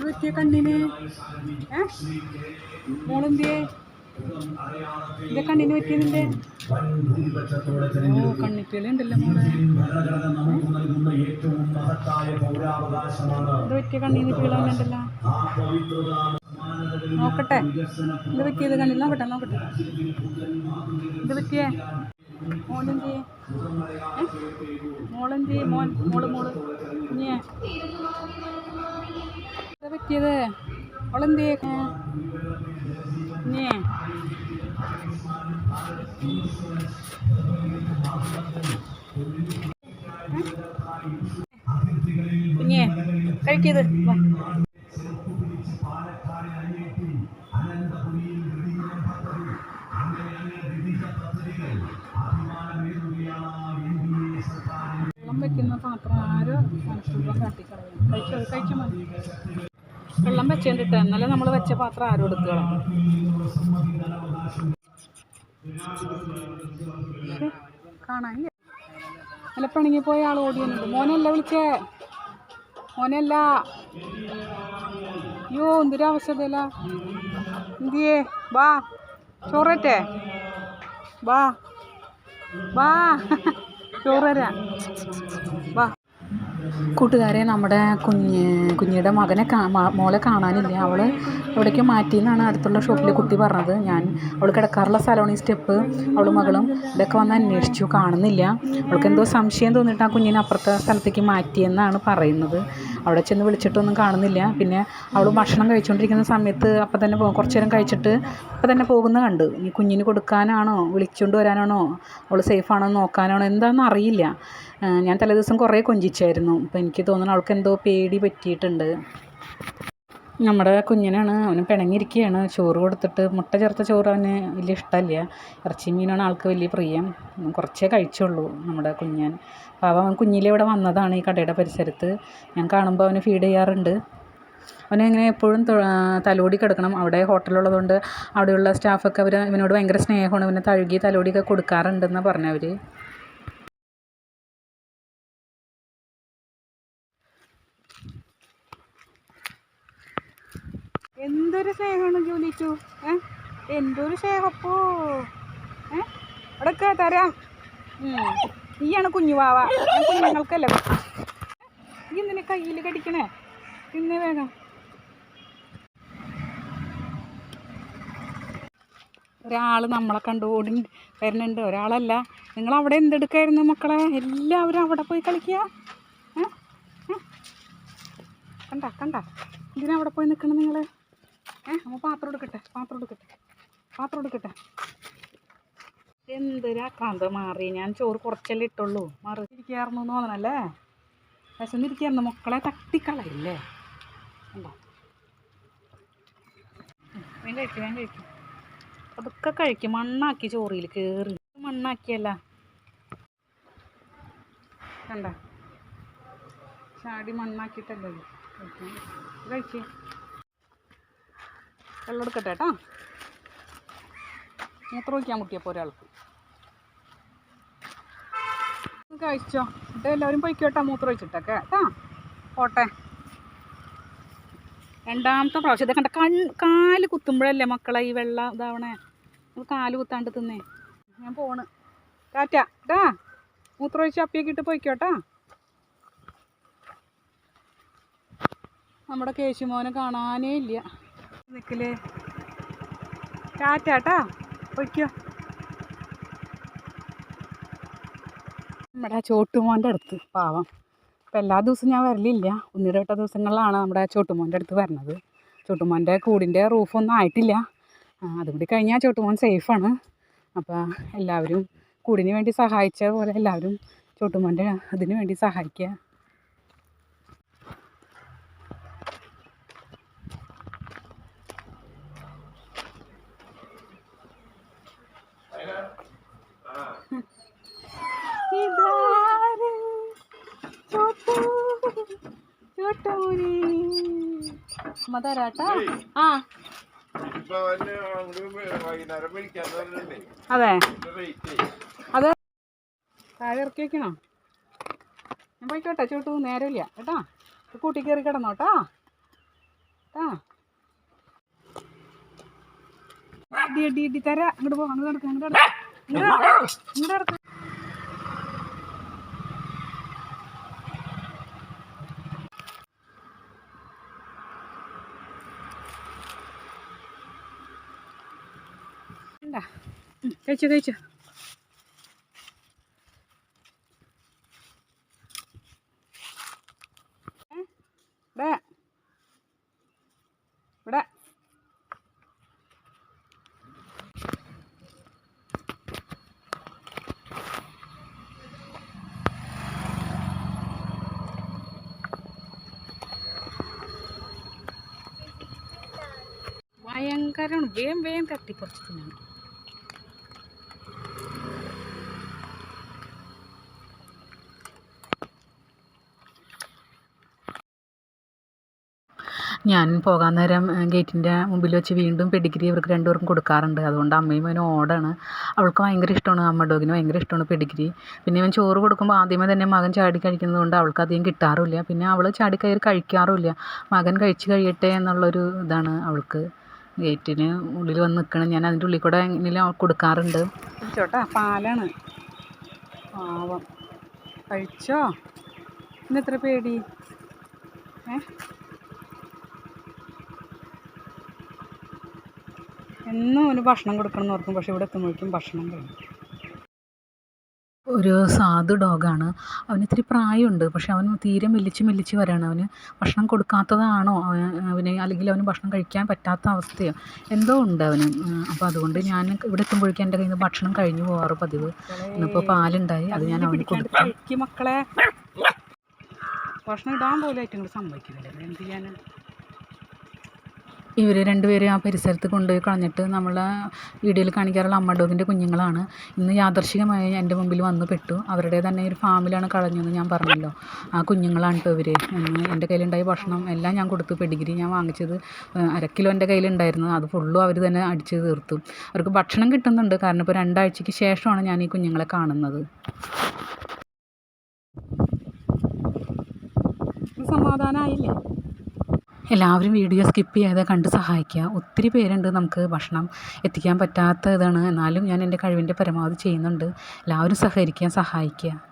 പറ്റിയ കണ്ണിന് മോളെന്തിയേ? ഇത് കണ്ണിന് പറ്റിയതിന്റെ ഓ കണ്ണിപ്പിലുണ്ടല്ലോ മോളെ. ഇത് പറ്റിയ കണ്ണിന് പീളവനുണ്ടല്ലോ നോക്കട്ടെ. ഇത് പറ്റിയത് കണ്ണിൽ നോക്കട്ടെ നോക്കട്ടെ. ഇത് പറ്റിയേ മോളെന്തിയേ? ഏ? മോളെന്തിയേ? മോൻ മോൾ മോൾ. കുഞ്ഞേ ഇത് പറ്റിയത് മോളെന്തിയേ കുഞ്ഞേ കുഞ്ഞേ കഴിക്കത് വെള്ളം വെച്ചേണ്ടിട്ട് എന്നാലും നമ്മൾ വെച്ച പാത്രം ആരും എടുക്കണം കാണാനില്ല നല്ല പിണങ്ങി പോയ ആൾ ഓടിയുന്നുണ്ട് മോനല്ല വിളിച്ചേ? മോനല്ല. അയ്യോ എന്തൊരു ആവശ്യതല്ല എന്തിയേ? വാ ചോറേറ്റേ? വാ വാ. ചോറ് വാ. കൂട്ടുകാരെ നമ്മുടെ കുഞ്ഞ് കുഞ്ഞിയുടെ മകനെ കാ മോളെ കാണാനില്ല. അവൾ എവിടേക്കോ മാറ്റിയെന്നാണ് അടുത്തുള്ള ഷോപ്പിൽ കുട്ടി പറഞ്ഞത്. ഞാൻ അവൾ കിടക്കാറുള്ള സ്ഥലമാണ് ഈ സ്റ്റെപ്പ്. അവൾ മകളും ഇതൊക്കെ വന്ന് അന്വേഷിച്ചു കാണുന്നില്ല. അവൾക്ക് എന്തോ സംശയം തോന്നിയിട്ട് ആ കുഞ്ഞിനെ അപ്പുറത്തെ സ്ഥലത്തേക്ക് മാറ്റിയെന്നാണ് പറയുന്നത്. അവിടെ ചെന്ന് വിളിച്ചിട്ടൊന്നും കാണുന്നില്ല. പിന്നെ അവൾ ഭക്ഷണം കഴിച്ചുകൊണ്ടിരിക്കുന്ന സമയത്ത് അപ്പം തന്നെ കുറച്ച് നേരം കഴിച്ചിട്ട് അപ്പം തന്നെ പോകുന്ന കണ്ട്. ഇനി കുഞ്ഞിന് കൊടുക്കാനാണോ? വിളിച്ചുകൊണ്ട് വരാനാണോ? അവൾ സേഫാണോ? നോക്കാനാണോ? എന്താണെന്ന് അറിയില്ല. ഞാൻ തലേ ദിവസം കുറേ കൊഞ്ചിച്ചായിരുന്നു. അപ്പം എനിക്ക് തോന്നുന്നു അവൾക്ക് എന്തോ പേടി പറ്റിയിട്ടുണ്ട്. നമ്മുടെ കുഞ്ഞിനാണ് അവന് പിണങ്ങിയിരിക്കുകയാണ് ചോറ് കൊടുത്തിട്ട് മുട്ട ചേർത്ത ചോറ് അവന് വലിയ ഇഷ്ടമല്ല. ഇറച്ചി മീനാണ് ആൾക്ക് വലിയ പ്രിയം. കുറച്ചേ കഴിച്ചുള്ളൂ നമ്മുടെ കുഞ്ഞൻ. പാവം അവൻ കുഞ്ഞിലെ ഇവിടെ വന്നതാണ് ഈ കടയുടെ പരിസരത്ത്. ഞാൻ കാണുമ്പോൾ അവന് ഫീഡ് ചെയ്യാറുണ്ട്. അവനെ ഇങ്ങനെ എപ്പോഴും തലോടി കിടക്കണം. അവിടെ ഹോട്ടലുള്ളതുകൊണ്ട് അവിടെയുള്ള സ്റ്റാഫൊക്കെ അവർ ഇവനോട് ഭയങ്കര സ്നേഹമാണ്. ഇവനെ തഴുകി തലോടിയൊക്കെ കൊടുക്കാറുണ്ടെന്ന് പറഞ്ഞവർ എന്തൊരു സ്നേഹമാണ് ജോലിച്ചു? ഏ? എന്തൊരു സ്നേഹപ്പോ ഏ? അവിടെയൊക്കെ തരാം. ഈയാണ് കുഞ്ഞുവാവ കുഞ്ഞുങ്ങൾക്കല്ലേ ഈ എന്തിനെ കയ്യിൽ കടിക്കണേ. തിന്നേ വേഗം. ഒരാൾ നമ്മളെ കണ്ടുകൂടി വരുന്നുണ്ട്. ഒരാളല്ല. നിങ്ങൾ അവിടെ എന്തെടുക്കായിരുന്നു മക്കളെ? എല്ലാവരും അവിടെ പോയി കളിക്കുക? കണ്ട കണ്ട. ഇതിനവിടെ പോയി നിൽക്കണം നിങ്ങൾ ഏ അമ്മ പാത്രം എടുക്കട്ടെ പാത്രം എടുക്കട്ടെ പാത്രം എടുക്കട്ടെ. എന്തൊരാ കാന്ത മാറി. ഞാൻ ചോറ് കുറച്ചല്ലേ ഇട്ടുള്ളൂ. മാറി ഇരിക്കായിരുന്നു എന്ന് തോന്നണല്ലേ? വിശന്നിരിക്കായിരുന്നു. മക്കളെ തട്ടിക്കളയില്ലേ? കണ്ടോ? ഉം, വേഗം കഴിക്കും വേഗം കഴിക്കും. അതൊക്കെ കഴിക്കും. മണ്ണാക്കി ചോറിയിൽ കയറി മണ്ണാക്കിയല്ല. കണ്ട? ചാടി മണ്ണാക്കിയിട്ടല്ലേ കഴിച്ച് വെള്ളം എടുക്കട്ടെ കേട്ടോ. മൂത്രം ഒഴിക്കാൻ മുട്ടിയപ്പോൾ ഒരാൾക്ക് കഴിച്ചോ. എന്നിട്ട് എല്ലാവരും പൊയ്ക്കോട്ടെ മൂത്രം ഒഴിച്ചിട്ടൊക്കെ. കേട്ടോ. പോട്ടെ. രണ്ടാമത്തെ പ്രാവശ്യം. ഇത് കണ്ട കൺ കാൽ കുത്തുമ്പോഴല്ലേ മക്കളെ ഈ വെള്ളം ഇതാവണേ? കാൽ കുത്താണ്ട് തിന്നേ. ഞാൻ പോണ്. ടാറ്റ. കേട്ടാ മൂത്രം ഒഴിച്ച് അപ്പിയൊക്കെ ഇട്ട് പൊയ്ക്കോട്ടാ നമ്മുടെ കേശുമോനെ കാണാനേ ഇല്ല. നിൽക്കലേ കാറ്റാട്ടാ പൊയ്ക്കോ. നമ്മുടെ ചോട്ടുമോന്റെ അടുത്ത് പാവം. ഇപ്പം എല്ലാ ദിവസവും ഞാൻ വരലില്ല. ഒന്നിടവിട്ട ദിവസങ്ങളിലാണ് നമ്മുടെ ചോട്ടുമോന്റെ അടുത്ത് വരണത്. ചോട്ടുമോന്റെ കൂടിന്റെ റൂഫൊന്നും ആയിട്ടില്ല. അതുകൂടി അതും കൂടി കഴിഞ്ഞാൽ ചോട്ടുമോൻ സേഫാണ്. അപ്പോൾ എല്ലാവരും കൂടിന് വേണ്ടി സഹായിച്ച പോലെ എല്ലാവരും ചോട്ടുമോന്റെ അതിന് വേണ്ടി സഹായിക്കുക ഇതാര് ചോട്ടു ചോട്ടൂരി അമ്മ ആ. അങ്ങോട്ട് അതെ. അതെ താഴെ ഇറക്കി വെക്കണോ? ഞാൻ പോയിക്കോട്ടെ ചോട്ടു നേരമില്ല. കേട്ടാ? കൂട്ടി കയറി കിടന്നോട്ടാ കേട്ടാ? ഇടി ഇടി ഇടി തരാ. ഇങ്ങോട്ട് പോ അങ്ങോട്ട് കിടക്കാം അങ്ങോട്ട് കിടക്കാം ഇങ്ങോട്ട്. എന്താ കഴിച്ചോ കഴിച്ചോ. ഇവിടെ. ഇവിടെ. ഭയങ്കരമാണ്. വേഗം വേഗം തട്ടിപ്പറിച്ച് തിന്നാണ് ഞാൻ പോകാൻ നേരം ഗേറ്റിന്റെ മുമ്പിൽ വെച്ച് വീണ്ടും പെഡിഗ്രി ഇവർക്ക് രണ്ടുപേർക്കും കൊടുക്കാറുണ്ട്. അതുകൊണ്ട് അമ്മയും അവനും ഓടാണ്. അവൾക്ക് ഭയങ്കര ഇഷ്ടമാണ് അമ്മ ഡോഗിന് ഭയങ്കര ഇഷ്ടമാണ് പെഡിഗ്രി പിന്നെ ഇവൻ ചോറ് കൊടുക്കുമ്പോൾ ആദ്യമേ തന്നെ മകൻ ചാടി കഴിക്കുന്നത് കൊണ്ട് അവൾക്ക് അധികം കിട്ടാറില്ല. പിന്നെ അവൾ ചാടി കയറി കഴിക്കാറുമില്ല. മകൻ കഴിച്ച് കഴിയട്ടെ എന്നുള്ളൊരു ഇതാണ് അവൾക്ക്. ഗേറ്റിന് ഉള്ളിൽ വന്ന് നിൽക്കണം ഞാൻ അതിന്റെ ഉള്ളിൽ കൂടെ എങ്ങനെയും കൊടുക്കാറുണ്ട്. ചോട്ടാ പാലാണ്. പാവം. കഴിച്ചോ? എത്ര പേടി? ഏ? എന്നും അവന് ഭക്ഷണം കൊടുക്കണം എന്ന് ഓർക്കും. പക്ഷെ ഇവിടെ എത്തുമ്പോഴേക്കും ഭക്ഷണം കഴിഞ്ഞു ഒരു സാധു ഡോഗാണ് അവന് ഇത്തിരി പ്രായമുണ്ട്. പക്ഷെ അവൻ തീരെ മെല്ലിച്ച് മെല്ലിച്ച് വരാണ്. അവന് ഭക്ഷണം കൊടുക്കാത്തതാണോ? അവന് അല്ലെങ്കിൽ അവന് ഭക്ഷണം കഴിക്കാൻ പറ്റാത്ത അവസ്ഥയോ? എന്തോ ഉണ്ട് അവന്. അപ്പോൾ അതുകൊണ്ട് ഞാൻ ഇവിടെ എത്തുമ്പോഴേക്കും എന്റെ കയ്യിൽ നിന്ന് ഭക്ഷണം കഴിഞ്ഞു പോകാറ് പതിവ്. ഇന്നിപ്പോൾ പാലുണ്ടായി. അത് ഞാൻ അവന് കൊടുക്കും. മക്കളെ. ഭക്ഷണം ഇടാൻ പോലും ആയിട്ട് സംഭവിക്കുന്നില്ല എന്ത് ചെയ്യാനാണ് ഇവർ രണ്ടുപേരും ആ പരിസരത്ത് കൊണ്ടുപോയി കളഞ്ഞിട്ട് നമ്മളെ വീഡിയോയിൽ കാണിക്കാറുള്ള അമ്മ ഡോഗിന്റെ കുഞ്ഞുങ്ങളാണ്. ഇന്ന് യാദർശികമായി എന്റെ മുമ്പിൽ വന്ന് പെട്ടു. അവരുടെ തന്നെ ഒരു ഫാമിലാണ് കളഞ്ഞതെന്ന് ഞാൻ പറഞ്ഞല്ലോ. ആ കുഞ്ഞുങ്ങളാണ് കേട്ടോ ഇവർ എന്റെ കയ്യിലുണ്ടായ ഭക്ഷണം എല്ലാം ഞാൻ കൊടുത്തു. പെഡിഗ്രി ഞാൻ വാങ്ങിച്ചത് അരക്കിലോ അര കിലോ എന്റെ കയ്യിലുണ്ടായിരുന്നു. അത് ഫുള്ളും അവർ തന്നെ അടിച്ച് തീർത്തു. അവർക്ക് ഭക്ഷണം കിട്ടുന്നുണ്ട്. കാരണം ഇപ്പോൾ രണ്ടാഴ്ചയ്ക്ക് ശേഷമാണ് ഞാൻ ഈ കുഞ്ഞുങ്ങളെ കാണുന്നത്. സമാധാനമായില്ലേ എല്ലാവരും വീഡിയോ സ്കിപ്പ് ചെയ്യാതെ കണ്ട് സഹായിക്കുക. ഒത്തിരി പേരുണ്ട് നമുക്ക് ഭക്ഷണം എത്തിക്കാൻ പറ്റാത്ത ഇതാണ് എന്നാലും ഞാൻ എന്റെ കഴിവിന്റെ പരമാവധി ചെയ്യുന്നുണ്ട്. എല്ലാവരും സഹകരിക്കാൻ സഹായിക്കുക.